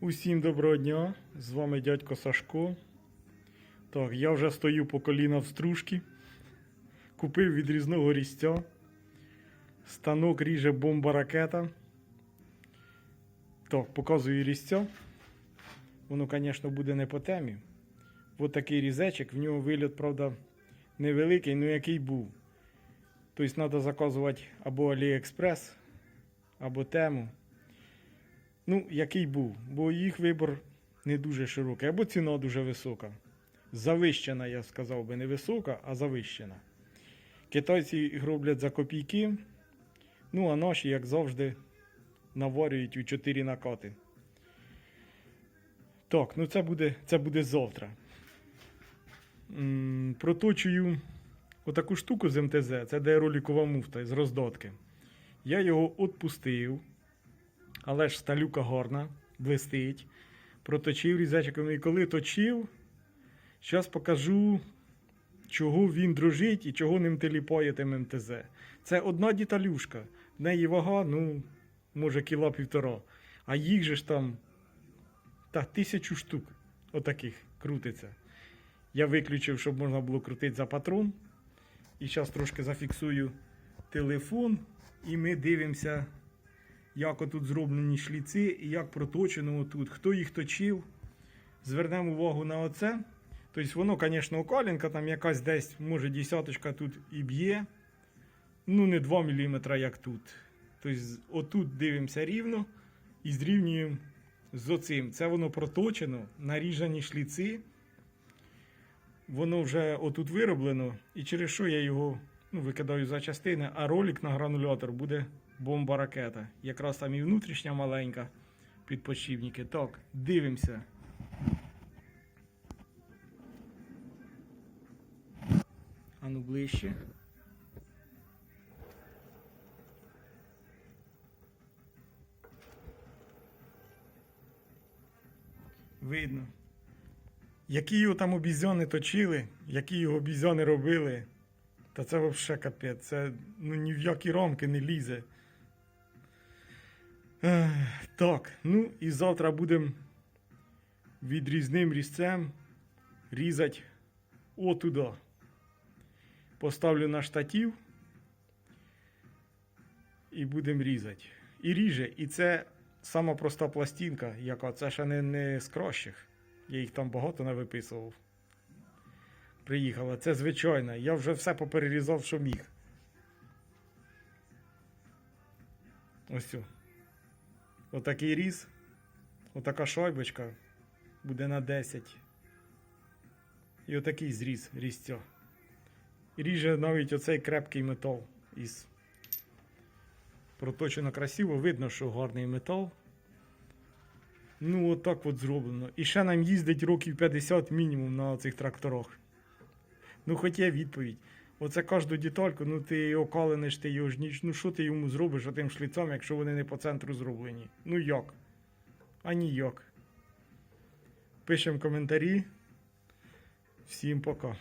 Усім доброго дня! З вами дядько Сашко. Так, я вже стою по коліна в стружці. Купив від різного різця. Станок ріже бомба ракета. Так, показую різця. Воно, звісно, буде не по темі. Ось такий різечок, в нього виліт, правда, невеликий, але який був. Тобто треба заказувати або AliExpress, або тему. Ну, який був, бо їх вибір не дуже широкий, або ціна дуже висока. Завищена, я сказав би, не висока, а завищена. Китайці роблять за копійки, ну а наші, як завжди, наварюють у 4 накати. Так, ну це буде, це буде завтра. М, Проточую отаку штуку з МТЗ, це де ролікова муфта з роздатки. Я його відпустив. Але ж сталюка гарна, блистить. Проточив різачком. І коли точив, зараз покажу, чого він дрожить і чого ним теліпає тим МТЗ. Це одна діталюшка. В неї вага, ну, може, кіла півтора. А їх же ж там та, тисячу штук отаких крутиться. Я виключив, щоб можна було крутити за патрон. І зараз трошки зафіксую телефон, і ми дивимося як отут зроблені шліці і як проточено отут. Хто їх точив, звернемо увагу на оце. Тобто воно, звісно, окалінка, там якась десь, може, десяточка тут і б'є. Ну, не 2 мм, як тут. Тобто, отут дивимося рівно і зрівнюємо з оцим. Це воно проточено, наріжані шліці. Воно вже отут вироблено, і через що я його ну, викидаю за частини, а ролик на гранулятор буде бомба ракета. Якраз там і внутрішня маленька підпочівники. Так, дивимося. Ану ближче. Видно. Які його там обізьони точили, які його обізьони робили, та це взагалі капець. Це ну, ні в які рамки не лізе. Так, ну і завтра будемо відрізним різцем різати отуда. Поставлю на штатів і будемо різати. І ріже. І це сама проста пластинка, яка це ще не, не з кращих. Я їх там багато не виписував. Приїхала. Це звичайно. Я вже все поперерізав, що міг. Ось. о. Отакий різ. Отака шайбочка буде на 10. І отакий зріз різця. Ріже навіть оцей крепкий метал із. Проточено красиво, видно, що гарний метал. Ну, отак от зроблено. І ще нам їздить років 50 мінімум на цих тракторах. Ну, хоч є відповідь. Оце кожну дітольку, ну ти окалениш, ти його ж ніч. Ну що ти йому зробиш отим шліцом, якщо вони не по центру зроблені? Ну як? А ніяк. Пишемо коментарі. Всім пока.